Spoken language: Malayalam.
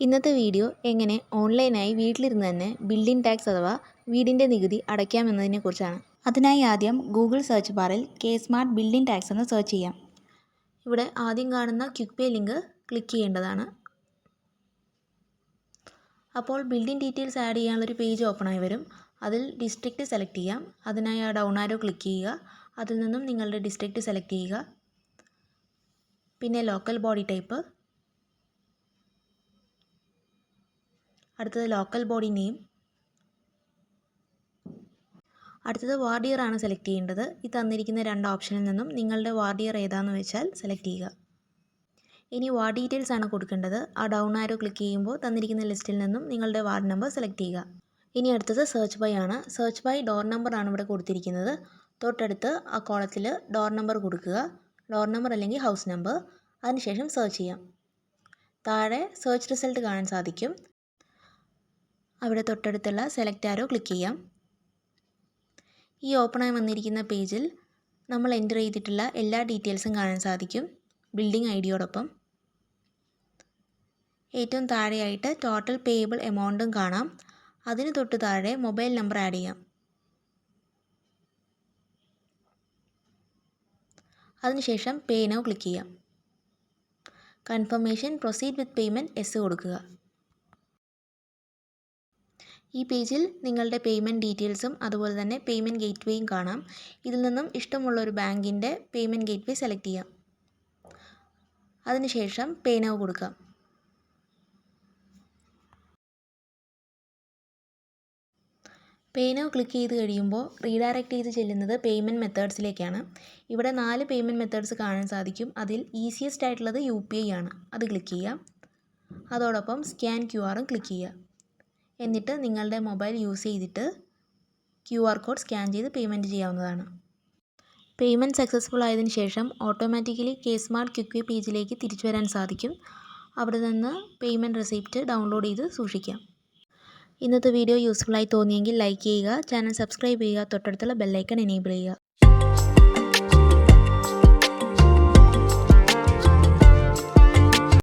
ഇന്നത്തെ വീഡിയോ എങ്ങനെ ഓൺലൈനായി വീട്ടിലിരുന്ന് തന്നെ ബിൽഡിംഗ് ടാക്സ് അഥവാ വീടിന്റെ നികുതി അടയ്ക്കാമെന്നതിനെക്കുറിച്ചാണ് അതിനായി ആദ്യം ഗൂഗിൾ സെർച്ച് ബാറിൽ കെ സ്മാർട്ട് ബിൽഡിംഗ് ടാക്സ് എന്ന് സെർച്ച് ചെയ്യാം. ഇവിടെ ആദ്യം കാണുന്ന ക്വിക്ക് പേ ലിങ്ക് ക്ലിക്ക് ചെയ്യേണ്ടതാണ്. അപ്പോൾ ബിൽഡിംഗ് ഡീറ്റെയിൽസ് ആഡ് ചെയ്യാനുള്ളൊരു പേജ് ഓപ്പൺ ആയി വരും. അതിൽ ഡിസ്ട്രിക്റ്റ് സെലക്ട് ചെയ്യാം. അതിനായി ആ ഡൗൺ ആരോ ക്ലിക്ക് ചെയ്യുക. അതിൽ നിന്നും നിങ്ങളുടെ ഡിസ്ട്രിക്റ്റ് സെലക്ട് ചെയ്യുക. പിന്നെ ലോക്കൽ ബോഡി ടൈപ്പ്. അടുത്തത് ലോക്കൽ ബോഡി നെയിം അടുത്തത് വാർഡ് ഇയർ ആണ് സെലക്ട് ചെയ്യേണ്ടത്. ഈ തന്നിരിക്കുന്ന രണ്ട് ഓപ്ഷനിൽ നിന്നും നിങ്ങളുടെ വാർഡ് ഇയർ ഏതാണെന്ന് വെച്ചാൽ സെലക്ട് ചെയ്യുക. ഇനി വാർഡ് ഡീറ്റെയിൽസ് ആണ് കൊടുക്കേണ്ടത്. ആ ഡൗൺ ആരോ ക്ലിക്ക് ചെയ്യുമ്പോൾ തന്നിരിക്കുന്ന ലിസ്റ്റിൽ നിന്നും നിങ്ങളുടെ വാർഡ് നമ്പർ സെലക്ട് ചെയ്യുക. ഇനി അടുത്തത് സെർച്ച് ബൈ ആണ്. സെർച്ച് ബൈ ഡോർ നമ്പർ ആണ് ഇവിടെ കൊടുത്തിരിക്കുന്നത്. തൊട്ടടുത്ത് ആ കോളത്തിൽ ഡോർ നമ്പർ കൊടുക്കുക. ഡോർ നമ്പർ അല്ലെങ്കിൽ ഹൗസ് നമ്പർ അതിനുശേഷം സെർച്ച് ചെയ്യാം. താഴെ സെർച്ച് റിസൾട്ട് കാണാൻ സാധിക്കും. അവിടെ തൊട്ടടുത്തുള്ള സെലക്ട് ആരോ ക്ലിക്ക് ചെയ്യാം. ഈ ഓപ്പണായി വന്നിരിക്കുന്ന പേജിൽ നമ്മൾ എന്റർ ചെയ്തിട്ടുള്ള എല്ലാ ഡീറ്റെയിൽസും കാണാൻ സാധിക്കും. ബിൽഡിംഗ് ഐ ഡിയോടൊപ്പം ഏറ്റവും താഴെയായിട്ട് ടോട്ടൽ പേയബിൾ എമൗണ്ടും കാണാം. അതിന് തൊട്ട് താഴെ മൊബൈൽ നമ്പർ ആഡ് ചെയ്യാം. അതിനുശേഷം പേ നൗ ക്ലിക്ക് ചെയ്യാം. Confirmation proceed with payment yes കൊടുക്കുക. ഈ പേജിൽ നിങ്ങളുടെ പേയ്മെന്റ് ഡീറ്റെയിൽസും അതുപോലെ തന്നെ പേയ്മെന്റ് ഗേറ്റ് വേയും കാണാം. ഇതിൽ നിന്നും ഇഷ്ടമുള്ള ഒരു ബാങ്കിന്റെ പേയ്മെന്റ് ഗേറ്റ്വേ സെലക്ട് ചെയ്യാം. അതിനുശേഷം പേ നൗ കൊടുക്കാം. പേ നൗ ക്ലിക്ക് ചെയ്ത് കഴിയുമ്പോൾ റീഡയറക്റ്റ് ചെയ്ത് ചെല്ലുന്നത് പേയ്മെന്റ് മെത്തേഡ്സിലേക്കാണ് ഇവിടെ നാല് പേയ്മെന്റ് മെത്തേഡ്സ് കാണാൻ സാധിക്കും. അതിൽ ഈസിയസ്റ്റ് ആയിട്ടുള്ളത് യു പി ഐ ആണ്. അത് ക്ലിക്ക് ചെയ്യാം. അതോടൊപ്പം സ്കാൻ ക്യു ആറും ക്ലിക്ക് ചെയ്യുക എന്നിട്ട് നിങ്ങളുടെ മൊബൈൽ യൂസ് ചെയ്തിട്ട് ക്യു ആർ കോഡ് സ്കാൻ ചെയ്ത് പേയ്മെന്റ് ചെയ്യാവുന്നതാണ്. പേയ്മെന്റ് സക്സസ്ഫുൾ ആയതിനു ശേഷം ഓട്ടോമാറ്റിക്കലി കേസ് സ്മാർട്ട് ക്യുക്വി പേജിലേക്ക് തിരിച്ചു വരാൻ സാധിക്കും. അവിടെ നിന്ന് പേയ്മെന്റ് റെസിപ്റ്റ് ഡൗൺലോഡ് ചെയ്ത് സൂക്ഷിക്കാം. ഇന്നത്തെ വീഡിയോ യൂസ്ഫുൾ ആയി തോന്നിയെങ്കിൽ ലൈക്ക് ചെയ്യുക ചാനൽ സബ്സ്ക്രൈബ് ചെയ്യുക തൊട്ടടുത്തുള്ള ബെല്ലൈക്കൺ എനേബിൾ ചെയ്യുക.